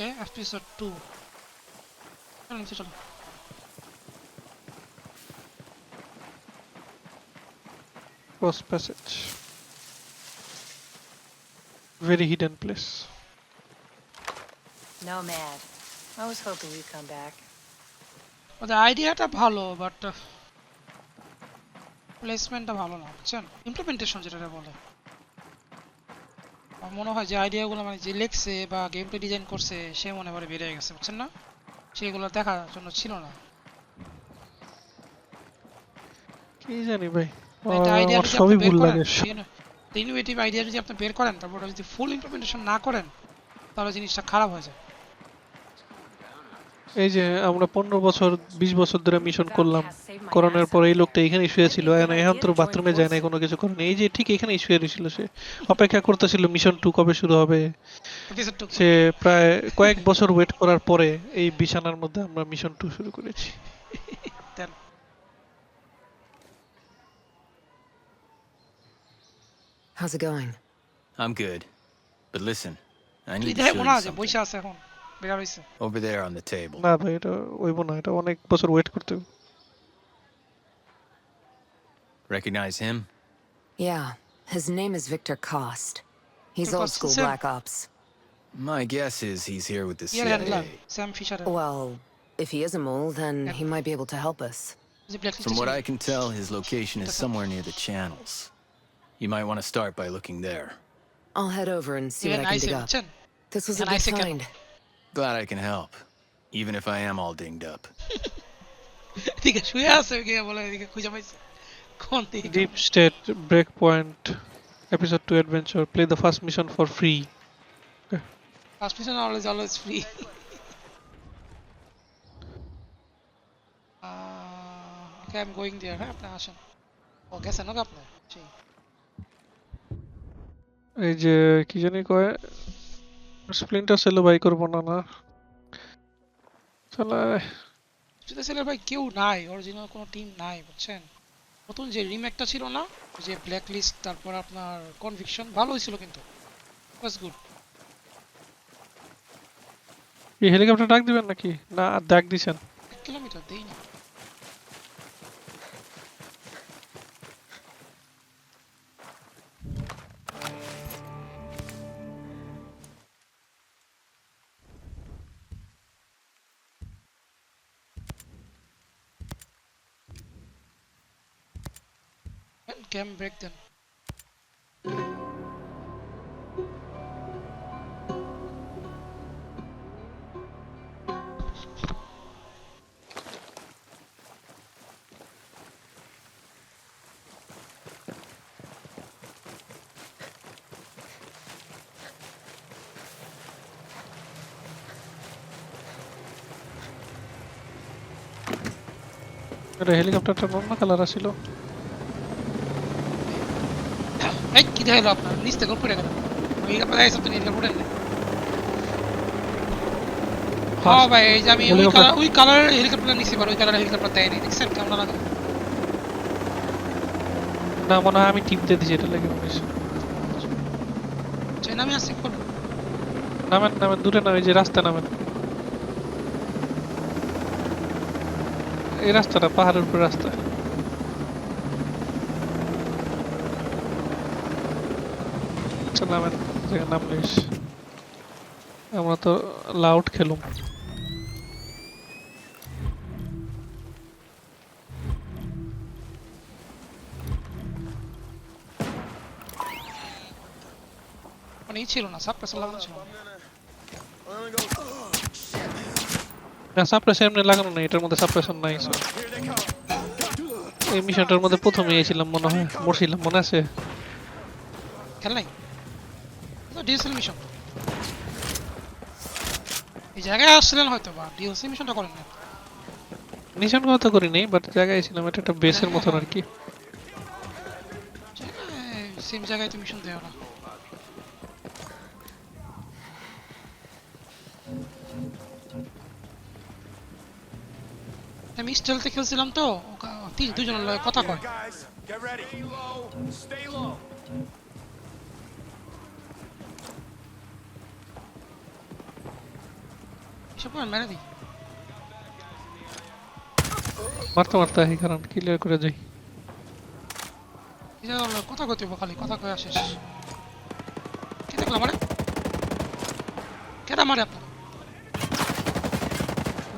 ওকে episode two চলো নিচে চলো Cross passage. Very hidden place. Nomad. I was hoping you'd come back. ওদের আইডিয়াটা ভালো বাট প্লেসমেন্টটা ভালো না বুঝছেন ইমপ্লিমেন্টেশন যেটা বলে আমার মনে হয় যে আইডিয়াগুলো মানে যে লিখছে বা গেম প্লে ডিজাইন করছে সে মনে করে বেড়ে গেছে বুঝছেন না? সেগুলো দেখার জন্য ছিল না। কি জানি ভাই। আইডিয়া সবই আপনি বের ভুল করেন লাগে। ইনোভেটিভ আইডিয়া যদি আপনি বের করেন তারপর যদি ফুল ইমপ্লিমেন্টেশন না করেন তাহলে জিনিসটা খারাপ হয়ে যায় এই যে আমরা পনেরো বছর বিশ বছর ধরে মিশন করলাম। করোনার পরে এই লোকটা এখানে শুয়েছিল এখন এখন তো বাথরুমে যায় না কোনো কিছু করেনি এই যে ঠিক এখানেই শুয়ে রয়েছিল সে। অপেক্ষা করতেছিল মিশন টু কবে শুরু হবে। সে প্রায় কয়েক বছর ওয়েট করার পরে এই বিছানার মধ্যে আমরা মিশন টু শুরু করেছি। দেন How's it going? I'm good. But listen, I need to show you something. বসে আছে এখন বের হইছে Over there on the table. না ভাই এটা হইব না এটা অনেক বছর ওয়েট করতে হবে Recognize him? Yeah, his name is Victor Cost. He's Victor old Cost, school Sam. Black Ops. My guess is he's here with the ear handler CIA. Sam Fisher Well, if he is a mole, then Yep. he might be able to help us. যে black From what I can tell, his location is somewhere near the channels. You might want to start by looking there. I'll head over and see what I can nice dig up. বুঝছেন This was a Can I good say can- find. Glad I can help, even if I am all dinged up. এদিকে শুয়ে আছে গিয়ে বলে এদিকে খুঁজে পাইছে কোন দিকে Deep State Breakpoint Episode 2 Adventure play the first mission for free Transmission always always free. uh, okay, I'm going there. হ্যাঁ আপনি আসেন ও গেছেন নাকি আপনি সেই এই যে কি জানি কয় স্প্লিন্টার সেল বাই করব না না। যদি ছেলের ভাই কেউ নাই অরিজিনাল কোনো টিম নাই বুঝছেন? নতুন যে রিমেকটা ছিল না যে ব্ল্যাক লিস্ট তারপর আপনার কনভিকশন ভালো হয়েছিল কিন্তু। ওয়াজ গুড এই হেলিকপ্টার ডাক দিবেন নাকি? না ডাক দিছেন। এক কিলোমিটার দেই না। Cam break then. হেলিকপ্টারটা অন্য কালার আছিল এই কি দেখাইলো আপনার? নিচ থেকে উপরে গেল। ওই আপনার দেখাইছে আপনি নিচে উপরে গেলেন হ্যাঁ। ভাই এই যে আমি ওই কালার ওই কালারের হেলিকপ্টার নিছি পার ওই কালারের হেলিকপ্টার দেয়নি দেখছেন কেমন লাগে না মনে হয় আমি টিপ দিয়ে দিছি এটা লেগে হয়েছে। চাই নামে আসছি কোন? নামেন নামেন দূরে না ওই যে রাস্তা নামেন। এই রাস্তাটা পাহাড়ের উপর রাস্তা। আচ্ছা, যেখানে নামলিস আমরা তো লাউড খেলুম। মানে ই ছিল না সাপ্রেসার লাগানো ছিল না। না সাপ্রেসার এমনি লাগানো নাই এটার মধ্যে নাই এই মিশনটার মধ্যে প্রথমে এসেছিলাম মনে হয় মরছিলাম মনে আছে? খেল নাই? ডিএসএল মিশন এই জায়গায় আসছিলেন হয়তো বা ডিএসএল মিশনটা করেন না মিশন কথা করি নাই বাট জায়গায় ছিলাম এটা একটা বেসের মতন আর কি সেম জায়গায় তো মিশন দেওয়া না। আমি স্টেলতে খেলছিলাম তো তিন দুজনের কথা কয়। মেরে দিই। মারতে মারতে আহি কারণ ক্লিয়ার করে যাই এই কথা কইতে খালি কথা কয়ে আসিস কি দেখলাম কেটা মারে আপনার?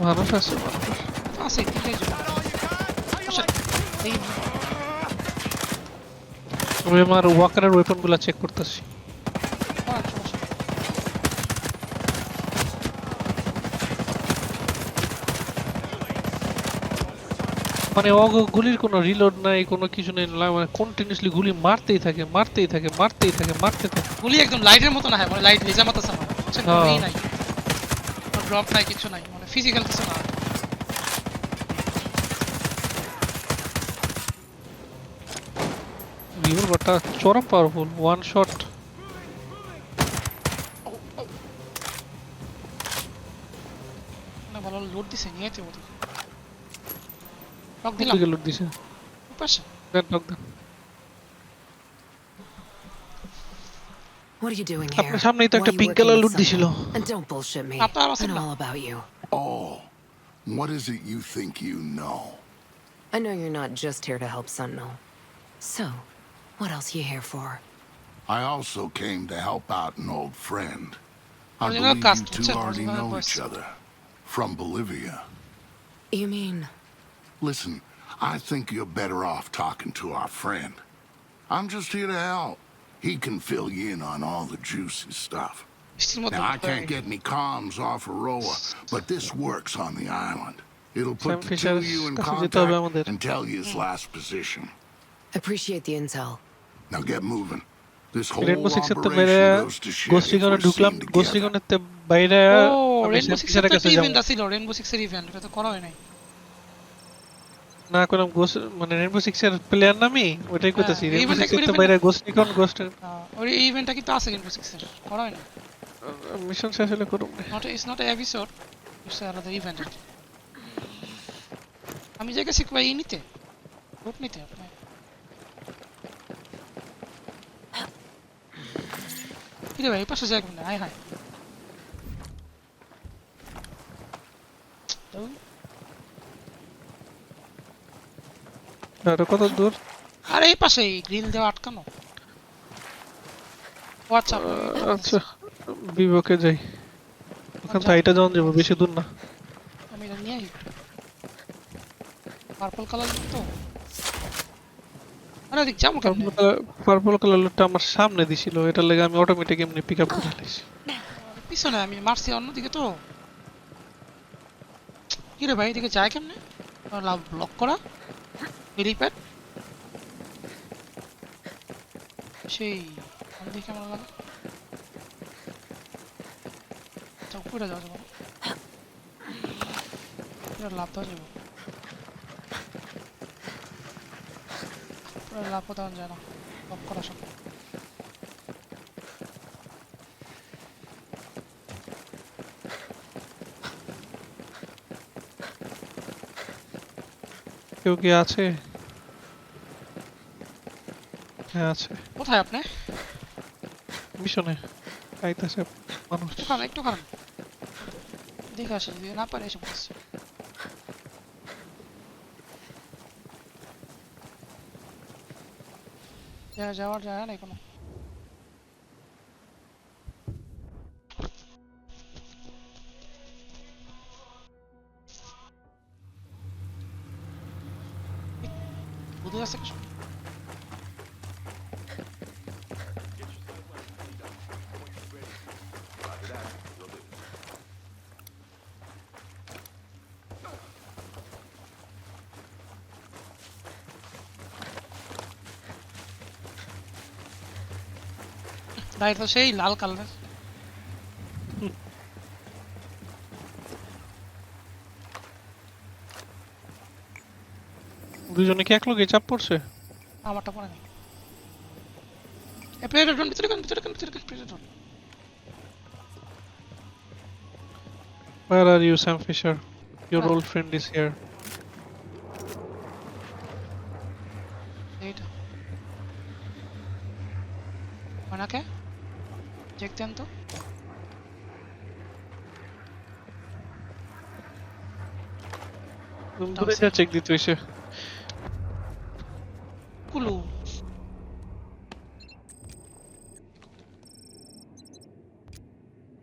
মানুষ আছে মানুষ। এই আমি আমার ওয়াকারের ওয়েপনগুলা চেক করতেছি করেন সমস্যা নেই। মানে অগ গুলির কোনো রিলোড নাই কোনো কিছু নেই মানে কন্টিনিউসলি গুলি মারতেই থাকে মারতেই থাকে মারতেই থাকে মারতে থাকে। গুলি একদম লাইটের মতো না হয় মানে লাইট লেজার মতো আমার কোনো হ্যাঁ। নাই ড্রপ নাই কিছু নাই মানে ফিজিক্যাল কিছু না। রিভলভারটা চরম পাওয়ারফুল ওয়ান শট না ভালো লোড দিছে নিয়ে যেতে বলতে লক দিলাম দিকে লুট দিছে পাশে দেন lock then What are you doing আপনার here? সামনেই তো Why একটা you pink working colour with লুট দিছিল Sentinel? And don't bullshit me. আপনার I আছে know না? all about you. Oh, what is it you think you know? I know you're not just here to help Sentinel. So, what else you here for? I also came to help out an old friend. I Original believe cast, you two check already original know voice. each other. From Bolivia. You mean Listen, I think you're better off talking to our friend. I'm just here to help. He can fill you in on all the juicy stuff. বৃষ্টির মধ্যে Now, I can't get any comms off Aroa, but this works on the island. It'll Sam put the two Fisher of you in কাছে যেতে হবে আমাদের। contact and tell you his last position. appreciate the intel. Now get moving. This whole rainbow সিক্সের তো বাইরে operation goes to shit if গোস্টিগনে we're ঢুকলাম seen together. গোস্টিগনের তে বাইরে ও আমি রেনবো স্যাম সিক্স ফিশারের এর কাছে ইভেন্ট যাবো আছিল রেনবো সিক্স এর ইভেন্ট এটা তো করা হয় নাই না করলাম গোস্ট মানে রেনবো সিক্স এর প্লেয়ার নামি ওইটাই কইতাছি হ্যাঁ, রেনবো সিক্স তো বাইরে গোস্টিগন গোস্ট আহ, ওই ইভেন্টটা কিন্তু আছে রেনবো সিক্স এর করা হয় না মিশন শেষ হলে করুম not it's not episode it's আলাদা ইভেন্ট আমি যে গেছি কই ই নিতে গ্রুপ নিতে আপনি কিরে ভাই এই পাশে যাই না? হাই হাই আর কত দূর? আরে এই পাশে গ্রিল দেওয়া আটকানো। আচ্ছা আচ্ছা বিবেকে যাই। ওখান যাওয়া যাব বেশি দূর না। আমি এটা নিয়ে পার্পল কালার তো। আরে দেখ যাব কেমনে? পার্পল কালার লুটটা আমার সামনে দিছিল এটার লেগে আমি অটোমেটিক এমনি পিক আপ করে পিছনে আমি মারছি অন্যদিকে তো। কি রে ভাই এদিকে যায় কেমনে? লাভ ব্লক করা? হেলিপ্যাড সেই দেখি আমার লাগে আচ্ছা উপরে যাওয়া যাবে। লাভ দেওয়া যাবে। লাভ দেওয়া যায় না। ব্লক করা সব। কেউ কি আছে? হ্যাঁ আছে। কোথায় আপনি? মিশনে। আইতাছে মানুষ। একটু খান একটু খান দেখে আসেন যদি না পারে এসব যা- যাওয়ার জায়গা নেই কোনো। গাড়ি তো সেই লাল কালারের। দুজনে কি এক লগে চাপ পড়ছে? আমারটা পরে নেই এ প্লেটের ভিতরে কেন ভিতরে কেন ভিতরে কেন প্লেটের Where are you, Sam Fisher? Your old friend is here. এইটা। ওনাকে দেখতেন Gerçekten to? Buraya çek Litveş'i. Kulu.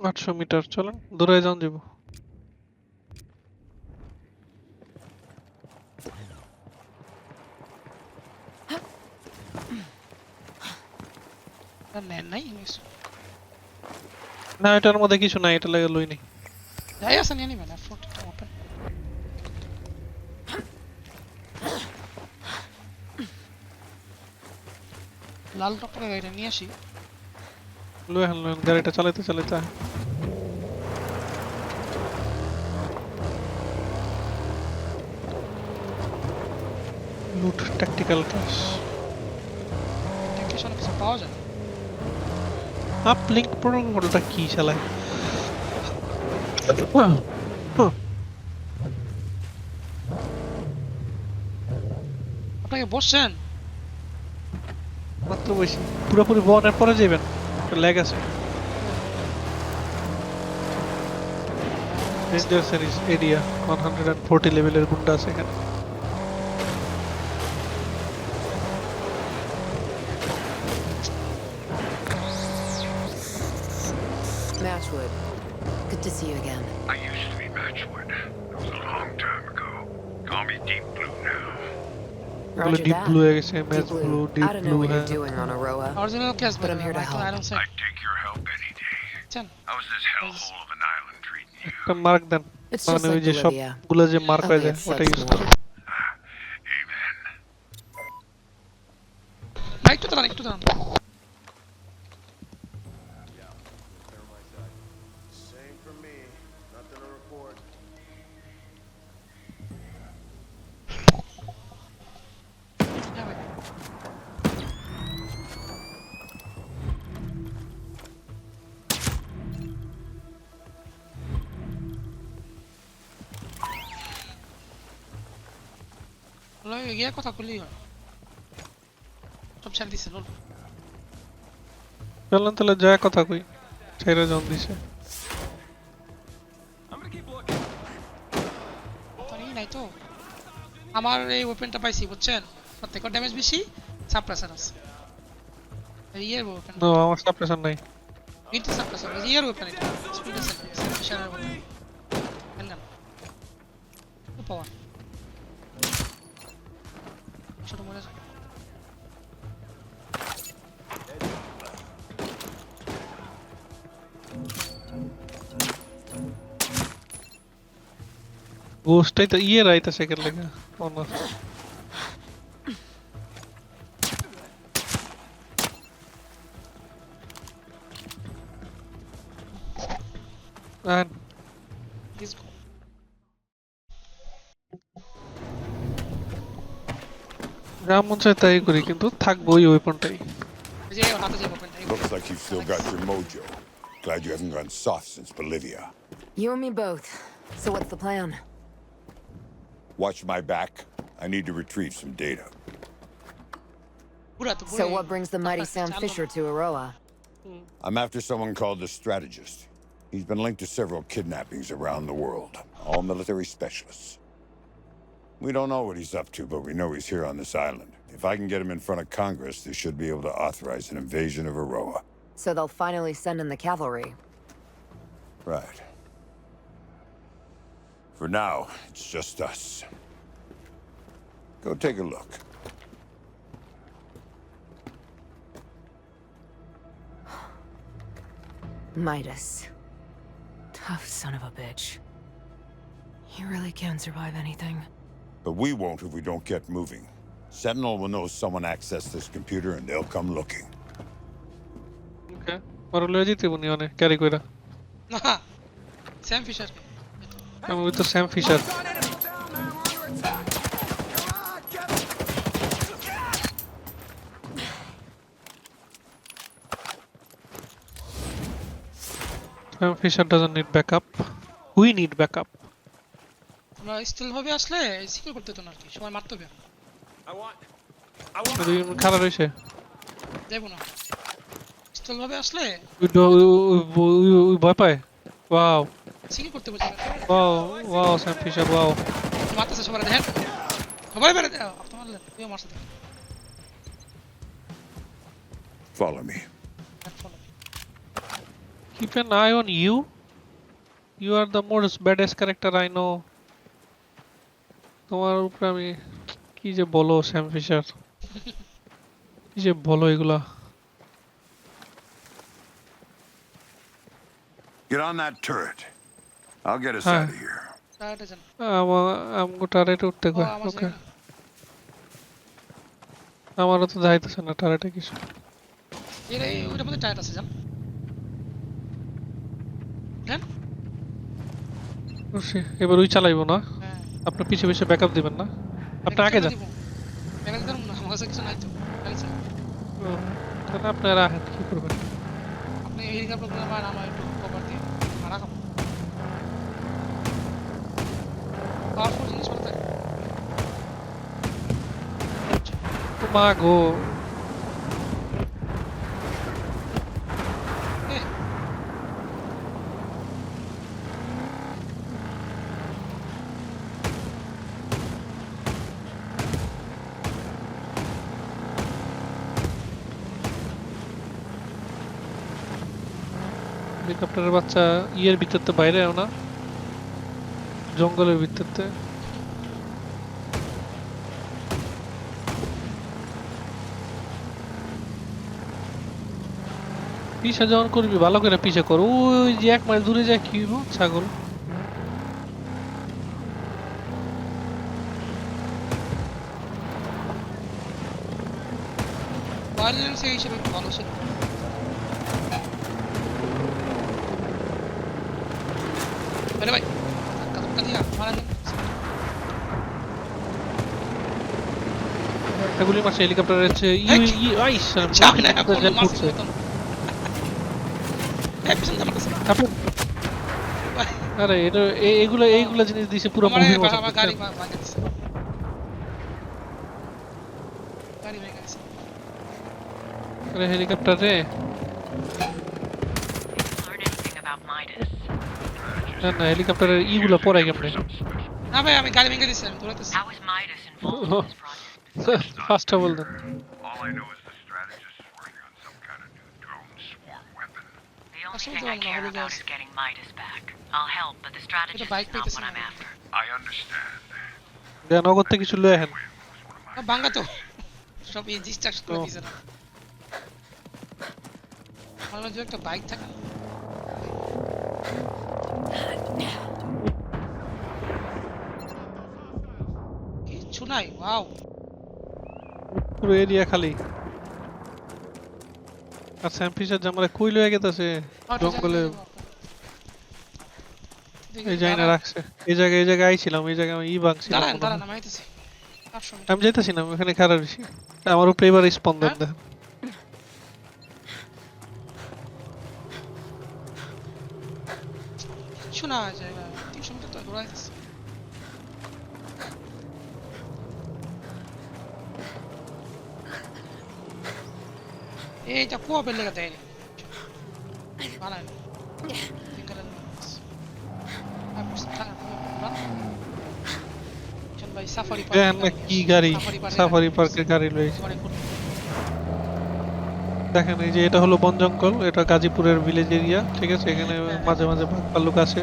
আটশো মিটার চলেন দূরে যান যাব না এটার মধ্যে কিছু নাই এটা লাগে লই নেই যাই আছে নিয়ে নিবেন আর ফোর্টি ওপেন লাল টপরে গাড়িটা নিয়ে আসি। লই হান লই গাড়িটা চালাতে চালাতে। লুট ট্যাকটিক্যাল ক্যাশ কিছু পাওয়া যায় আপ লিঙ্ক প্রোটোকলটা কি চালায় আপনাকে বসছেন? মাত্র বেশি পুরোপুরি বনের পরে যাবেন ল্যাগ আছে। Area one hundred and forty লেভেলের গুন্ডা আছে এখানে। to see you again. I used to be Matchwood. That was a long time ago. Call me Deep Blue now. এগুলো Roger ডিপ that. ব্লু হয়ে গেছে Deep match blue Blue. Deep I don't blue know what হ্যাঁ you're doing on Aroa. Original cash But I'm here to help. I don't say I'd take your help any day. বুঝছেন How's this hellhole of an island treating you? একটা mark দেন It's just মানে ওই like যে সব Bolivia. গুলো যে mark হয়ে Only যায় it ওটা floods ইউজ more. করো লয় গিয়ে কথা হয়। সব ছেড়ে দিছে লোল। চলেন তাহলে যা কথা কই ছেড়ে জন দিছে। নাই তো। আমার এই ওপেনটা পাইছি বুঝছেন? প্রত্যেক ড্যামেজ বেশি সাপ্রেসার আছে। ইয়ের ওপেন নো আমার সাপ্রেশন নাই। কিন্তু সাপ্রেসার এই ইয়ের ওপেন এটা। স্পিড আছে হ্যান্ডগান তো পাওয়ার ছোট মনে আছে গোস্টটাই তো ইয়ে রাইতা সেকেন্ড লেগে অনার And দিস গো যা মন চায় তাই করি কিন্তু থাকবো ওই ওয়েপনটাই এই যে ওর হাতে যে ওপেনটা Looks like you've still got your mojo. Glad you haven't gone soft since Bolivia. You and me both. So what's the plan? Watch my back. I need to retrieve some data. পুরা তো So what brings the mighty Sam Fisher to Aroa? I'm after someone called the Strategist. He's been linked to several kidnappings around the world, all military specialists. We don't know what he's up to, but we know he's here on this island. If I can get him in front of Congress, they should be able to authorize an invasion of Aroa. So they'll finally send in the cavalry. Right. For now, it's just us. Go take a look. Midas. Tough son of a bitch. He really can survive anything. But we won't if we don't get moving. Sentinel will know someone accessed this computer and they'll come looking. ওকে আর লয়ে যেতে বনি অনেক carry কইরা না Sam fisher আমি ওই তো Sam Fisher Sam Fisher doesn't need backup. We need backup. আমরা স্টিল ভাবে আসলে সিকিউর করতে হতো না আর কি সময় মারতে হবে I want. I want. দুই খারাপ রয়েছে যাইবো না স্টিল ভাবে আসলে ওই ড- ওই- ওই- ওই- ওই ভয় পায় ওয়াও সিকিউর করতে বলছে wow wow Sam Fisher wow মারতেছে সবাই দেখেন সবাই মেরে দেয় আপনি মারলেন তুইও মারছে দেখেন Follow me. follow me. Keep an eye on you. You are the most baddest character I know. তোমার উপরে আমি কি যে বলো স্যাম ফিশার কি যে বলো এগুলা? Get on that turret. I'll get us out of here. আমার আমগো টারেটে উঠতে কয় ওকে। আমারও তো যাইতেছে না টারেটে কিছু। এর এই ওইটার মধ্যে টায়ার আছে যান। এবার ওই চালাইবো না। হ্যাঁ আপনার পিছে পিছে ব্যাকআপ দিবেন না আপনি আগে যান মেরে দেন না আমার কাছে কিছু নাই তো গাড়ি চালান। ও, তাহলে আপনারা আহেন কি করবেন আপনি হেলিকপ্টার করে মার আমার একটু কভার দিয়ে মারা খাব পাওয়ারফুল জিনিস বলতে ও মা গো হেলিকপ্টারের বাচ্চা ইয়ের ভিতরতে, বাইরে না, জঙ্গলের ভিতরতে। পিছা যখন করবি, ভালো করে পিছা কর। ওই যে এক মাইল দূরে যায় কি ছাগল ভায়োলেন্স সেই হিসেবে একটু ভালো ছিল আরে ভাই ধাক্কা ধাক্কা দিয়া মারা যান একটা গুলি মারছে হেলিকপ্টারের হচ্ছে ইউ হেক! ই আইস চাপ না কোনো জেল মারছে পড়ছে মতন এই পিছন দিয়ে মারতেছে আপনি- ভাই, আরে এটা এ- এগুলো এইগুলো জিনিস দিছে পুরো এই- মতো। আমার গাড়ি ভা- গাড়ি ভেঙে দিছে আরে হেলিকপ্টার রে? না না হেলিকপ্টারের ইগুলো পড়াই কেমনে না ভাই আমি গাড়ি ভেঙে দিছি আমি দৌড়াতেছি। First of all then All I know is the strategist is working on some kind of new drone swarm weapon. The only thing I care about is getting Midas back. I'll help, but the strategist is not what I'm after. I understand. দেন নগদ থেকে কিছু লয়ে আহেন আ, ভাঙা তো সব এই ডিস্ট্রাকশন করে। দিছে না আমার যদি একটা বাইক থাকে না? নাই ওয়াও পুরো এরিয়া খালি। আর স্যাম ফিশার জামারে কই লয়ে গেতাছে জঙ্গলে। এই জায়গা রাখছে। এই জায়গায় এই জায়গায় আইছিলাম এই জায়গায় আমি ই বাংছিলাম দাঁড়ান দাঁড়ান আমি আইতেছি। আমি যাইতেছি না ওখানে খারাপ রয়েছি। আমার উপরে এবার স্পন্দন হ্যাঁ? দেন। কিচ্ছু না জায়গা তিনশো মিটার তো বানায় না। তিন কালার ভাই সাফারি দেখেন না কি গাড়ি? সাফারি পার্কের গাড়ি লয়েছে দেখেন এই যে এটা হলো বন জঙ্গল এটা গাজীপুরের ভিলেজ এরিয়া ঠিক আছে? এখানে মাঝে মাঝে বাঘ ভাল্লুক আছে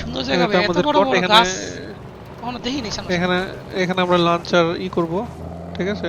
সুন্দর জায়গা এত আমাদের বড় বড় এখানে গাছ এখানে এখানে আমরা লাঞ্চ আর ই করব ঠিক আছে?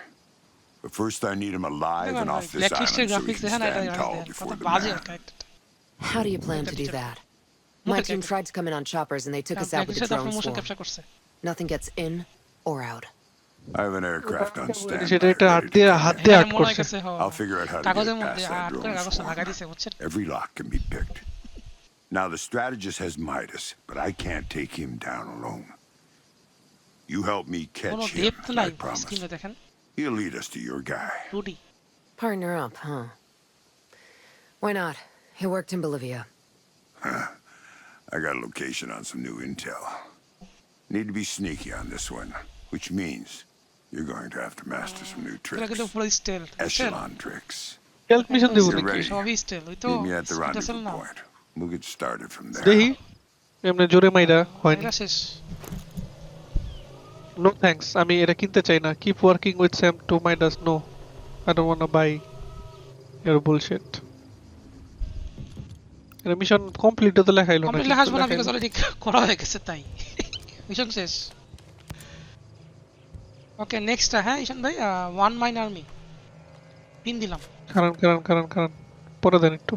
But first, I need him alive and off this island so he can stand tall before the man. How do you plan to do that? My team tried to come in on choppers and they took us out with the drone swarm. Nothing gets in or out. I have an aircraft on standby. I'll figure out how to get past that drone swarm. Every lock can be picked. Now the strategist has Midas, but I can't take him down alone. You help me catch him, I promise. স্ক্রিনে দেখেন He'll lead us to your guy. টুডি Partner up, huh? Why not? He worked in Bolivia. I got a location on some new intel. Need to be sneaky on this one, which means you're going to have to master some new এটা tricks. কিন্তু পুরো স্টেল বুঝছেন Echelon tricks. Help mission দেবো You're নাকি ready. সবই স্টেল ওই তো Meet me at the speed আছে rendezvous না point. We'll get started from there. দেখি এমনি জোরে মাইরা হয়নি এটা শেষ নো থ্যাঙ্কস আমি এটা কিনতে চাই না। Keep working with Sam to my does no I don't want buy your bullshit এটা মিশন কমপ্লিট তো লেখাইলো না কমপ্লিট লেখা আসবে না বিকজ অলরেডি করা হয়ে গেছে তাই। মিশন শেষ। ওকে নেক্সট হ্যাঁ ঈশান ভাই ওয়ান মাইন আর্মি পিন দিলাম। কারণ কারণ কারণ কারণ পরে দেন একটু।